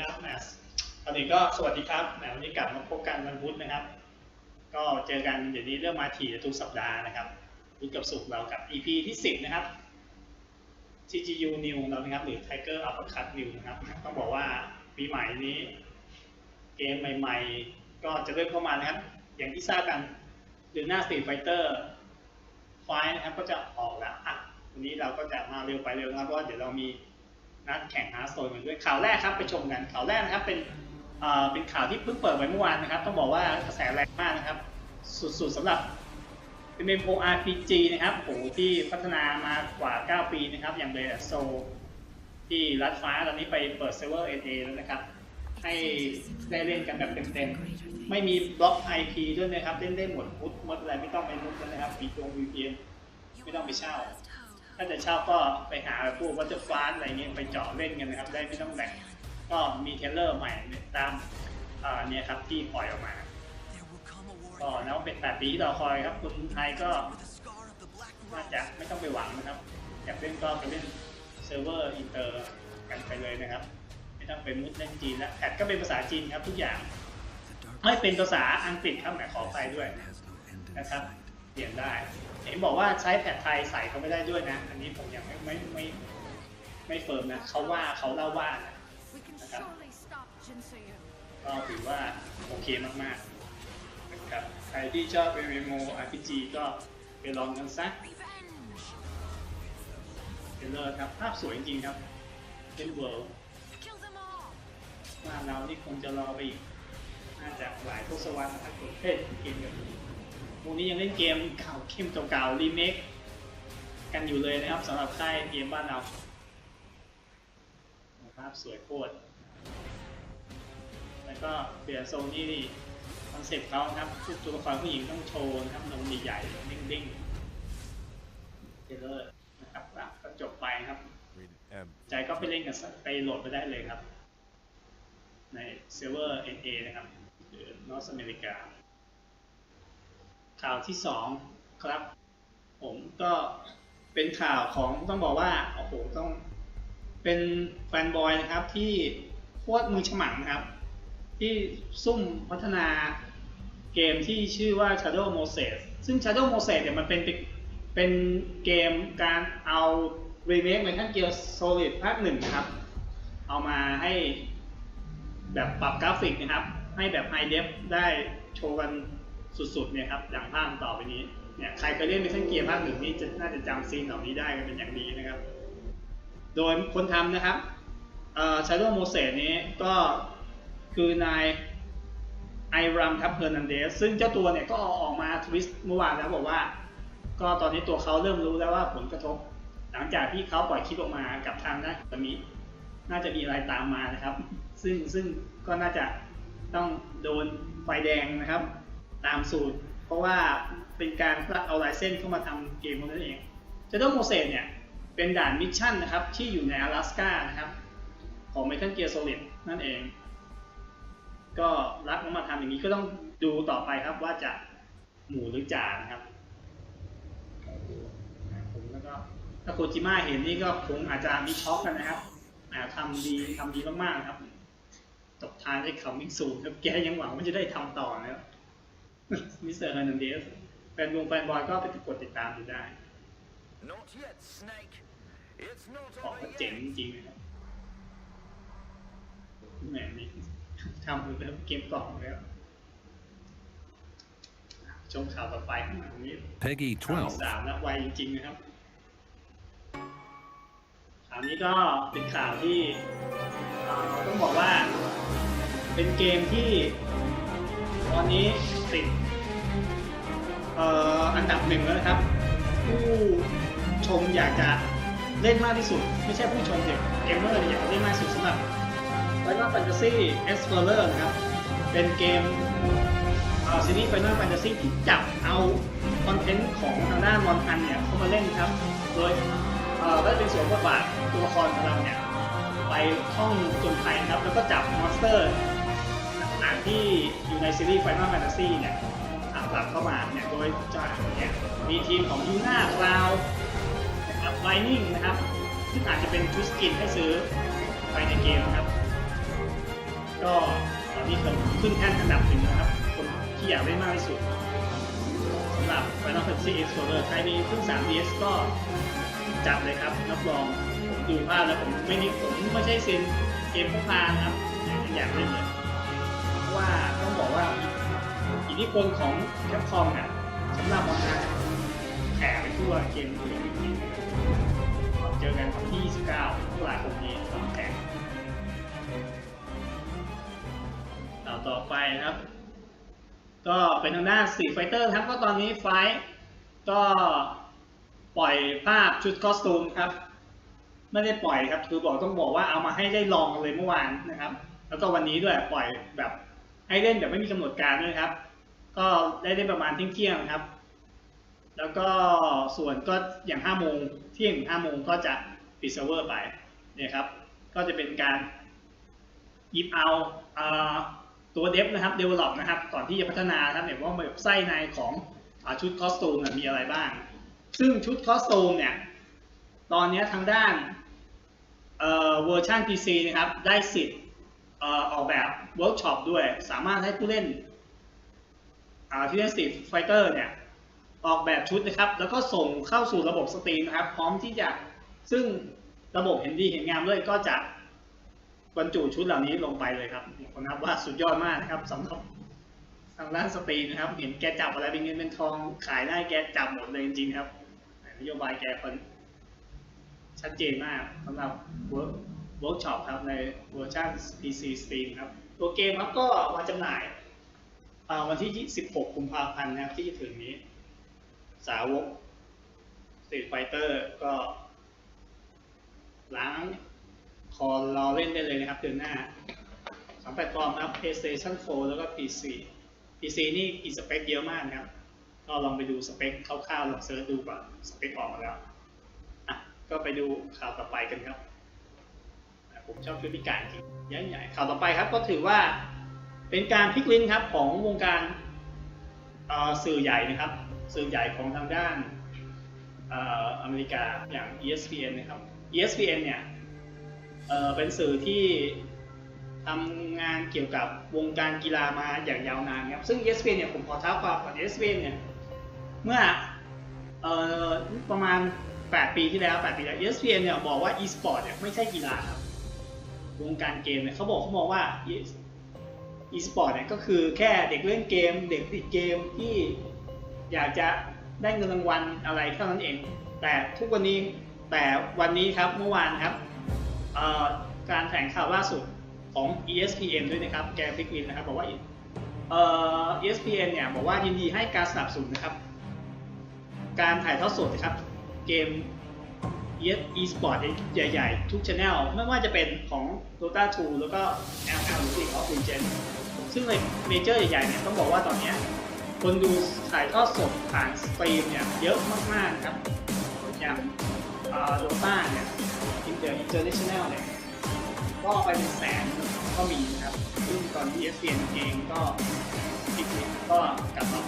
ครับแหมตอนนี้ก็สวัสดีครับแหมวันนี้กลับมาพบกันวันพุธนะครับ ก็เจอกันเดี๋ยวนี้เริ่มมาถี่ทุกสัปดาห์นะครับพุธกับศุกเรากับ EP ที่ 10 นะครับ TGU New เรานะครับ หรือ Tiger Uppercut New นะครับต้องบอกว่าปีใหม่นี้ เกมใหม่ ๆ ก็จะเริ่มเข้ามานะครับ อย่างที่ทราบกันเดือนหน้า Street Fighter ไฟนะครับก็จะออกแล้วอะวันนี้เราก็จะมาเร็วไปเร็วนะครับเพราะว่าเดี๋ยวเรามี นัดแข่งฮาร์สโตนกันด้วยข่าวแรกครับไปชมกันข่าวแรกนะครับเป็นเป็นข่าวที่เพิ่งเปิดไว้เมื่อวานนะครับ ต้องบอกว่ากระแสแรงมากนะครับ สุดๆสำหรับเป็น MMORPG นะครับโหที่พัฒนามากว่า 9 ปีนะครับ อย่างเบสโซที่รัดฟ้าตอนนี้ไปเปิดเซิร์ฟเวอร์ NA แล้วนะครับ ให้ได้เล่นกันแบบเต็มๆ ไม่มีบล็อก IP ด้วยนะครับ เล่นได้หมดมุดมดอะไรไม่ต้องไปมุดแล้วนะครับมีตัว VPN ไม่ต้องไปเช่า ถ้าจะช่าก็ไปหาพวกวัตเตอร์ฟาสอะไรเงี้ยไปเจาะเล่นกันนะครับ ได้ไม่ต้องแบ่งก็มีเทเลอร์ใหม่ตามเนี่ยครับที่ปล่อยออกมาก็นับว่าเป็นแปดปีที่รอคอยครับคนไทยก็น่าจะไม่ต้องไปหวังนะครับอยากเล่นก็ไปเล่นเซิร์ฟเวอร์อินเตอร์กันไปเลยนะครับ ไม่ต้องไปมุดเล่นจีนแล้วแพทก็เป็นภาษาจีนครับทุกอย่างไม่เป็นภาษาอังกฤษครับหมายขอไปด้วยนะครับเปลี่ยนได้ เห็นบอกว่าใช้แพทไทยใส่เขาไม่ได้ด้วยนะ อันนี้ผมยังไม่ไม่ไม่ไม่เฟิร์มนะเขาว่าเขาเล่าว่านะ We can Okay. surely stop Jinsuyu. ก็ถือว่าโอเคมากๆนะครับใครที่ชอบ MMO RPG ก็ไปลองกันซะเทรลเลอร์ครับภาพสวยจริงครับเป็นเวิร์ Kill them all! ว่าเรานี่คงจะรอไปอีกน่าจะหลายทศวรรษนะครับผมเฮ้ยเกมแบบนี้ วกนี้ยังเล่นเกมเก่าเข้มเก่าๆรีเมคกันอยู่เลยนะครับสำหรับค่ายเกมบ้านเราภาพสวยโคตร แล้วก็เปลี่ยนโซนี่นี่คอนเซ็ปต์เขานะครับทุกตัวละครผู้หญิงต้องโชว์นะครับนมใหญ่ๆนิ่งๆเทรลเลอร์นะครับก็จบไปครับ ใจก็ไปเล่นกันไปโหลดไปได้เลยครับ ในเซิร์ฟเวอร์ NA นะครับหรือนอสอเมริกา ข่าวที่สองครับ ผมก็เป็นข่าวของต้องบอกว่าโอ้โหต้องเป็นแฟนบอยนะครับที่โคตรมือฉมังนะครับ ที่ซุ่มพัฒนาเกมที่ชื่อว่า Shadow Moses ซึ่ง Shadow Moses เนี่ยมันเป็นเป็นเกมการเอารีเมค Metal Gear Solid ภาคหนึ่งนะครับ เอามาให้แบบปรับกราฟิกนะครับ ให้แบบไฮเดฟได้โชว์กัน สุดๆเนี่ยครับอย่างภาพต่อไปนี้เนี่ยใครเคยเล่น Metal Gear ภาคหนึ่งนี่จะน่าจะจำซีนเหล่านี้ได้กันเป็นอย่างดีนะครับ โดยคนทำนะครับเอ่อ Shadow Moses นี้ก็คือนายไอรัมทับเ e อร์นันเดสซึ่งเจ้าตัวเนี่ยก็ออกมาทวิสต์เมื่อวานแล้วบอกว่า ก็ตอนนี้ตัวเขาเริ่มรู้แล้วว่าผลกระทบ หลังจากที่เขาปล่อยคลิปออกมากับทางด้านตมิน่าจะมีอะไรตามมานะครับ ซึ่งซึ่งก็น่าจะต้องโดนไฟแดงนะครับ ตามสูตร เพราะว่าเป็นการเอาลายเส้นเข้ามาทำเกมนั่นเองเจโดโมเซสเนี่ยเป็นด่านมิชชั่นนะครับที่อยู่ใน阿拉สกานะครับของ Metal Gear Solid นั่นเอง ก็รับมันมาทำอย่างนี้ก็ต้องดูต่อไปครับว่าจะหมูหรือจ่านะครับผมแล้วก็ถ้าโคจิมะเห็นนี่ก็คงอาจจะมีช็อกกันนะครับทำดีทำดีมากๆครับตบท้ายด้วยคำมิกซูครับ แกยังหวังว่าจะได้ทำต่อนะครับ มิสเตอร์เฮอร์นันเดสแฟนวงแฟนบอยก็ไปกดติดตามดูได้ Not yet, Snake. It's not ออก over มาเจ๋ง yet. จริงๆนะครับแหมนี่ทำเป็นเกมกล่องแล้ว ชมข่าวต่อไปข้างหลังนี้ Peggy ข่าว 12. สามแล้วไวจริงๆนะครับข่าวนี้ก็เป็นข่าวที่เอ่อต้องบอกว่า เป็นเกมที่ ตอนนี้ ติดอันดับหนึ่งแล้วนะครับ ผู้ชมอยากจะเล่นมากที่สุด ไม่ใช่ผู้ชมเด็กเกมเมอร์อยากเล่นมากที่สุดสำหรับ Final Fantasy Explorer นะครับ เป็นเกมเออซีรีส์ Final Fantasy ที่จับเอาคอนเทนต์ของทางด้านมอนทันเนี่ยเข้ามาเล่นครับ โดยได้เป็นส่วนบทบาทตัวละครของเราเนี่ยไปท่องจนไทยนะครับแล้วก็จับมอนสเตอร์างๆที่อยู่ในซีรีส์ Final Fantasy เนี่ยกลับเข้ามาเนี่ยโดยจะเนี่ยมีทีมของยูน่าคลาวนะครับไลนิ่งนะครับซึ่งอาจจะเป็นชุดสกินให้ซื้อไปในเกมนะครับ ก็ตอนนี้ผมขึ้นแท่นอันดับหนึ่งนะครับ คนที่อยากเล่นมากที่สุดสำหรับ Final Fantasy Explorer ใครมีเครื่อง 3DS ก็จัดเลยครับรับรองผมดูภาพแล้วผมไม่นิผมไม่ใช่เซียนเกมพกพานะครับอยากเล่นเลยเพราะ ว่าต้องบอกว่าอิทธิพลของแคปคอมเนี่ยสำหรับมอนาแผ่ไปทั่วเกมอื่นจริงๆเจอกันที่ 29ตุลาคมนี้สองแข่งต่อต่อไปนะครับ ก็เป็นทางด้าน Street Fighter ครับก็ตอนนี้ไฟท์ก็ปล่อยภาพชุดคอสตูมครับ ไม่ได้ปล่อยครับ คือบอกต้องบอกว่าเอามาให้ได้ลองกันเลยเมื่อวานนะครับ แล้วก็วันนี้ด้วยปล่อยแบบ ให้เล่นแบบไม่มีกำหนดการด้วยครับ ก็ได้ได้ประมาณเที่ยงๆครับ แล้วก็ส่วนก็อย่าง5โมงเที่ยง5โมงก็จะปิดเซิร์ฟเวอร์ไปเนี่ยครับ ก็จะเป็นการหยิบเอาเออตัวเดฟนะครับ develop นะครับ ก่อนที่จะพัฒนาครับเนี่ยว่าแบบไส้ในของอชุดคอสตูมมีอะไรบ้าง ซึ่งชุดคอสตูมเนี่ย ตอนนี้ทางด้านเออเวอร์ชัน PC นะครับ ได้สิทธิ์ ออกแบบเวิร์กช็อปด้วย สามารถให้ผู้เล่นที่เล่น Street Fighter เนี่ยออกแบบชุดนะครับ แล้วก็ส่งเข้าสู่ระบบสตรีมนะครับ พร้อมที่จะซึ่งระบบเห็นดีเห็นงามด้วยก็จะบรรจุชุดเหล่านี้ลงไปเลยครับผมนับว่าสุดยอดมากนะครับสำหรับทางด้านสตรีมนะครับ เห็นแกจับอะไรเป็นเงินเป็นทองขายได้แกจับหมดเลยจริงๆครับนโยบายแกคนชัดเจนมากสำหรับเวิร์ก เวิร์กช็อปครับในเวอร์ชัน PC Steam ครับ ตัวเกมครับก็วางจำหน่ายาวันที่ 16 กุมภาพันธ์นะครับที่จะถึงนี้ สาวก Street Fighter ก็ล้างคอรอเล่นได้เลยนะครับเดือนหน้าสองแพลตฟอร์มครับ PlayStation 4 แล้วก็ PC PC นี่อีสเปคเยอะมากนะครับ ก็ลองไปดูสเปคคร่าวๆลองเซิร์ชดูก่อนสเปคออกมาแล้ว อะ ก็ไปดูข่าวต่อไปกันครับ ผมชอบชุดพิการจริงใหญ่ๆข่าวต่อไปครับก็ถือว่าเป็นการพลิกลิ้นครับของวงการสื่อใหญ่นะครับ สื่อใหญ่ของทางด้านอเมริกาอย่าง ESPN นะครับ ESPN เนี่ยเป็นสื่อที่ทำงานเกี่ยวกับวงการกีฬามาอย่างยาวนานครับ ซึ่ง ESPN เนี่ยผมขอเท้าความก่อน ESPN เนี่ยเมื่อเอ่อประมาณ 8 ปีที่แล้ว 8 ปีแล้ว ESPN เนี่ยบอกว่า e-sport เนี่ยไม่ใช่กีฬาครับ วงการเกมเนี่ยเขาบอกเขามองว่า e- e-sport เนี่ยก็คือแค่เด็กเล่นเกม เด็กติดเกมที่อยากจะได้เงินรางวัลอะไรเท่านั้นเอง แต่ทุกวันนี้แต่วันนี้ครับเมื่อวานครับการแถลงข่าวล่าสุดของ ESPN ด้วยนะครับแกพิกวินนะครับบอกว่าเอ่อ ESPN เนี่ยบอกว่ายินดีให้การสนับสนุนนะครับ การถ่ายทอดสดนะครับเกม e-sport ใหญ่ๆ ทุกช anel ไม่ว่าจะเป็นของ Dota 2 แล้วก็ LL หรือ League of Legends ซึ่งในเมเจอร์ใหญ่ๆเนี่ยต้องบอกว่าตอนนี้คนดูถ่ายทอดสดผ่านสตรีมเนี่ยเยอะมากๆครับ อย่างโดต้าเนี่ยอินเตอร์อินเตอร์เนชั่นแนลเนี่ยก็ไปเป็นแสนก็มีนะครับ ซึ่งตอนนี้ ESPN เองก็อีกก็กลับมา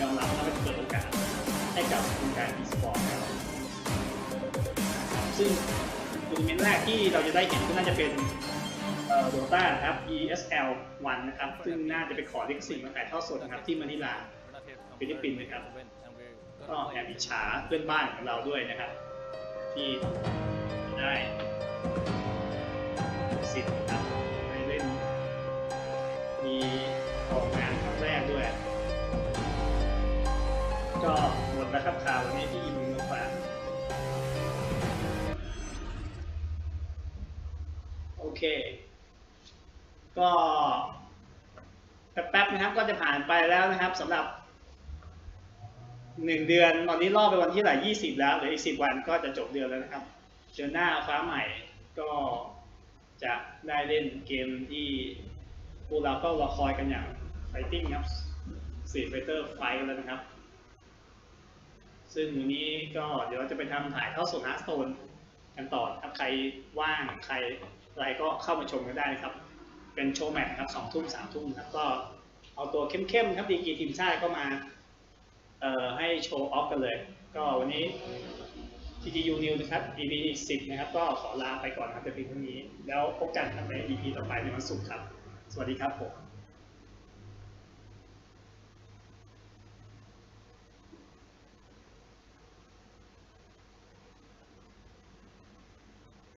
ยอมรับและเปิดโอกาสให้กับวงการ e-sport แล้ว ซึ่งทัวร์นาเมนต์แรกที่เราจะได้เห็นก็น่าจะเป็นโดต้านะครับ ESL 1นะครับ ซึ่งน่าจะไปขอลิขสิทธิ์มาถ่ายทอดสดนะครับที่มะนิลาฟิลิปปินส์นะครับ ก็แอบอิจฉาเพื่อนบ้านของเราด้วยนะครับ ที่ได้สิทธิ์นะครับได้เล่น มีออกงานครั้งแรกด้วย ก็หมดแล้วครับข่าววันนี้ที่มีม เค ก็แป๊บๆนะครับก็จะผ่านไปแล้วนะครับสำหรับหนึ่งเดือนตอนนี้รอบไปวันที่ไหนยี่สิบแล้วเหลืออีกสิบวันก็จะจบเดือนแล้วนะครับเดือนหน้าฟ้าใหม่ก็จะได้เล่นเกมที่พวกเราก็รอคอยกันอย่าง Fighting ครับ Street Fighter Fight แล้วนะครับ ซึ่งวันนี้ก็เดี๋ยวจะไปทำถ่ายเข้าสู่ฮาร์สโตนกันต่อครับใครว่างใคร อะไรก็เข้ามาชมกันได้นะครับ เป็นโชว์แมตช์ครับสองทุ่มสามทุ่มครับก็เอาตัวเข้มๆครับดีกีทีมชาติก็มาเอ่อให้โชว์ออฟกันเลย ก็วันนี้ TGU New นะครับ EP 10 นะครับ ก็ขอลาไปก่อนครับแต่เพียงเท่านี้ แล้วพบกันครับใน EP ต่อไปในวันศุกร์ครับ สวัสดีครับผม